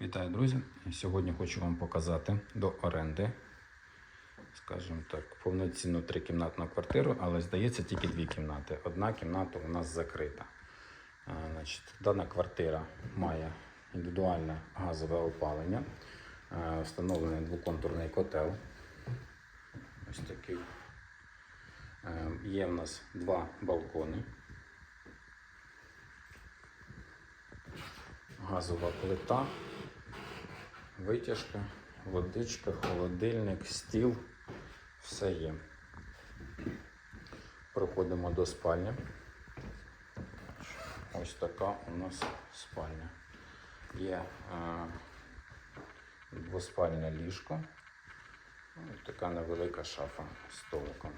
Вітаю, друзі! Сьогодні хочу вам показати до оренди, скажімо так, повноцінну трикімнатну квартиру, але здається тільки дві кімнати. Одна кімната у нас закрита. Значить, дана квартира має індивідуальне газове опалення, встановлений двоконтурний котел. Ось такий. Є в нас два балкони. газова плита, витяжка, водичка, холодильник, стіл, все є. Проходимо до спальні. Ось така у нас спальня. Є е, двоспальне ліжко, і така невелика шафа з столиком.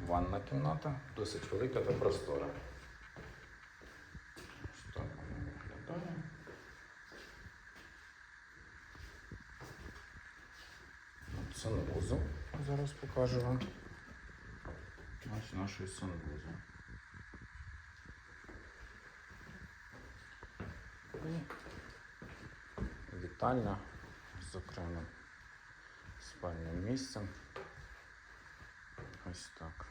Ванна кімната досить велика та простора. Ось так воно виглядає. От Санвузол. Зараз покажу вам. Ось нашої санвузол. І вітальня з окремим спальним місцем. Ось так.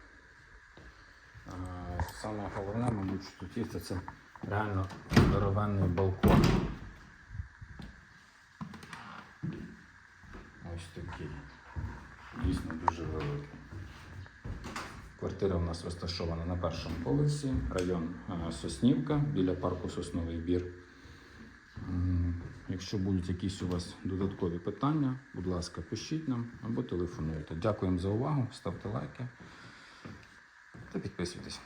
Саме головне, мабуть, що тут є, це реально здоровенний балкон. Ось такий. Квартира у нас розташована на першому поверсі, район е, Соснівка біля парку Сосновий Бір. Якщо будуть якісь у вас додаткові питання, будь ласка, пишіть нам або телефонуйте. Дякуємо за увагу, ставте лайки та підписуйтесь.